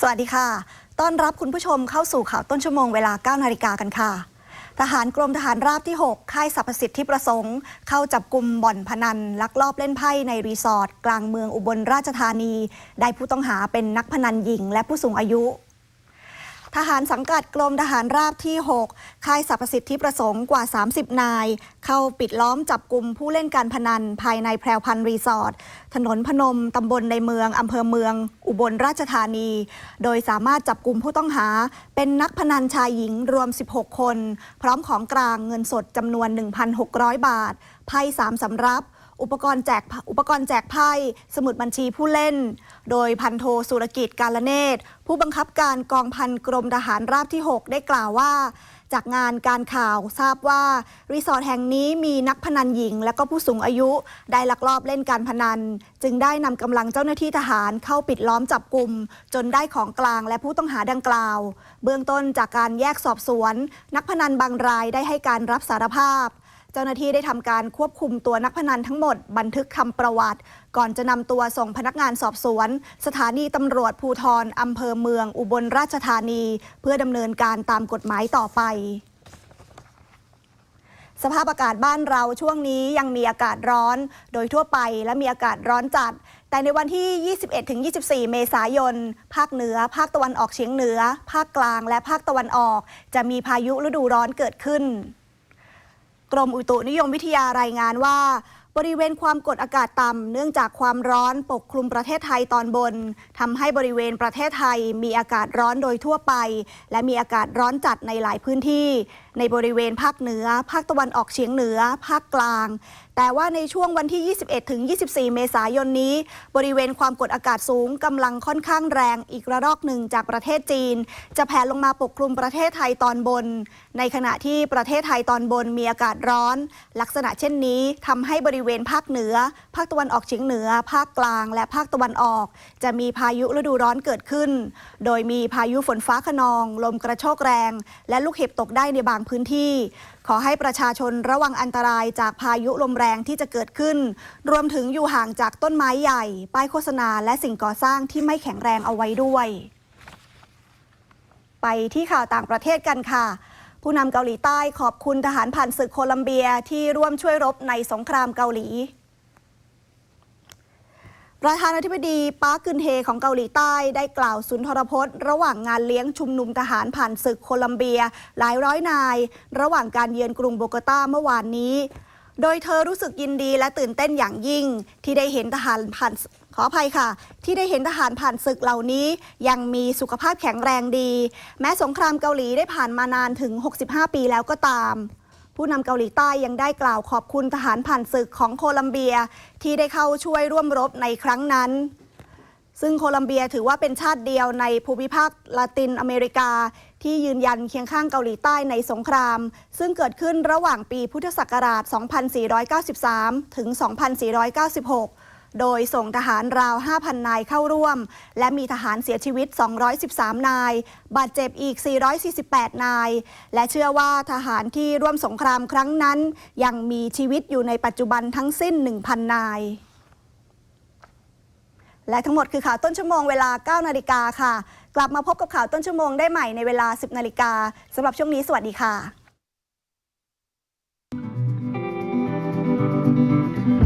สวัสดีค่ะ ต้อนรับคุณผู้ชมเข้าสู่ข่าวต้นชั่วโมงเวลา 9 นาฬิกากันค่ะ ทหารกรมทหารราบที่ 6 ค่ายสรรพสิทธิประสงค์ เข้าจับกลุ่มบ่อนพนัน ลักลอบเล่นไพ่ในรีสอร์ทกลางเมืองอุบลราชธานี ได้ผู้ต้องหาเป็นนักพนันหญิงและผู้สูงอายุ ทหารสังกัดกรมทหารราบที่ 6 ค่ายสรรพสิทธิประสงค์กว่า 30 นาย เข้าปิดล้อมจับกลุ่มผู้เล่นการพนันภายในแพรวพันรีสอร์ทถนนพนม ตำบลในเมือง อำเภอเมือง อุบลราชธานี โดยสามารถจับกลุ่มผู้ต้องหา เป็นนักพนันชายหญิงรวม 16 คน พร้อมของกลางเงินสดจำนวน 1,600 บาทไพ่3สำรับ อุปกรณ์แจกอุปกรณ์แจกไพ่สมุดบัญชีผู้เล่น โดยพันโทสุรกิจการละเนตร ผู้บังคับการกองพันกรมทหารราบที่ 6 ได้กล่าวว่าจากงานการข่าวทราบว่า รีสอร์ทแห่งนี้มีนักพนันหญิง และก็ผู้สูงอายุได้ลักลอบเล่นการพนัน จึงได้นำกำลังเจ้าหน้าที่ทหารเข้าปิดล้อมจับกลุ่ม จนได้ของกลางและผู้ต้องหาดังกล่าว เบื้องต้นจากการแยกสอบสวน นักพนันบางรายได้ให้การรับสารภาพ เจ้าหน้าที่ได้ทำการควบคุมตัวนักพนันทั้งหมด บันทึกคำประวัติ ก่อนจะนำตัวส่งพนักงานสอบสวน สถานีตำรวจภูทรอำเภอเมือง อุบลราชธานี เพื่อดำเนินการตามกฎหมายต่อไปสภาพอากาศบ้านเราช่วงนี้ยังมีอากาศร้อน โดยทั่วไปและมีอากาศร้อนจัด แต่ในวันที่ 21-24 เมษายน ภาคเหนือ ภาคตะวันออกเฉียงเหนือ ภาคกลางและภาคตะวันออก จะมีพายุฤดูร้อนเกิดขึ้น รมอุตุนิยมวิทยารายงานว่า บริเวณความกดอากาศต่ำเนื่องจากความร้อนปกคลุมประเทศไทยตอนบนทำให้บริเวณประเทศไทยมีอากาศร้อนโดยทั่วไป และมีอากาศร้อนจัดในหลายพื้นที่ ในบริเวณภาคเหนือ ภาคตะวันออกเฉียงเหนือ ภาคกลาง แต่ว่าในช่วงวันที่ 21 ถึง 24 เมษายนนี้ บริเวณความกดอากาศสูงกำลังค่อนข้างแรงอีกระลอกหนึ่งจากประเทศจีน จะแผ่ลงมาปกคลุมประเทศไทยตอนบน ในขณะที่ประเทศไทยตอนบนมีอากาศร้อน ลักษณะเช่นนี้ทำให้บริเวณภาคเหนือ ภาคตะวันออกเฉียงเหนือ ภาคกลาง และภาคตะวันออก จะมีพายุฤดูร้อนเกิดขึ้น โดยมีพายุฝนฟ้าขนอง ลมกระโชกแรง และลูกเห็บตกได้ในบางพื้นที่ ขอให้ประชาชนระวังอันตรายจากพายุลมแรงที่จะเกิดขึ้น รวมถึงอยู่ห่างจากต้นไม้ใหญ่ ป้ายโฆษณาและสิ่งก่อสร้างที่ไม่แข็งแรงเอาไว้ด้วย ไปที่ข่าวต่างประเทศกันค่ะผู้นำเกาหลีใต้ขอบคุณทหารผ่านศึกโคลัมเบียที่ร่วมช่วยรบในสงครามเกาหลี ประธานาธิบดีปาร์คกึนเฮของเกาหลีใต้ได้กล่าวสุนทรพจน์ ระหว่างงานเลี้ยงชุมนุมทหารผ่านศึกโคลัมเบีย หลายร้อยนาย ระหว่างการเยือนกรุงโบกตาเมื่อวานนี้ โดยเธอรู้สึกยินดีและตื่นเต้นอย่างยิ่ง ที่ได้เห็นทหารผ่านขออภัยค่ะ ที่ได้เห็นทหารผ่านศึกเหล่านี้ ยังมีสุขภาพแข็งแรงดี แม้สงครามเกาหลีได้ผ่านมานานถึง 65 ปีแล้วก็ตาม ผู้นำเกาหลีใต้ยังได้กล่าวขอบคุณทหารผ่านศึกของโคลัมเบียที่ได้เข้าช่วยร่วมรบในครั้งนั้น ซึ่งโคลัมเบียถือว่าเป็นชาติเดียวในภูมิภาคลาตินอเมริกา ที่ยืนยันเคียงข้างเกาหลีใต้ในสงคราม ซึ่งเกิดขึ้นระหว่างปีพุทธศักราช 2493 ถึง 2496 โดยส่งทหารราว 5,000 นายเข้าร่วม และมีทหารเสียชีวิต 213 นาย บาดเจ็บอีก 448 นาย และเชื่อว่าทหารที่ร่วมสงครามครั้งนั้น ยังมีชีวิตอยู่ในปัจจุบันทั้งสิ้น 1,000 นาย และทั้งหมดคือข่าวต้นชั่วโมงเวลา 9 นาฬิกาค่ะ กลับมาพบกับข่าวต้นชั่วโมงได้ใหม่ในเวลา 10 นาฬิกาสำหรับช่วงนี้สวัสดีค่ะมีอี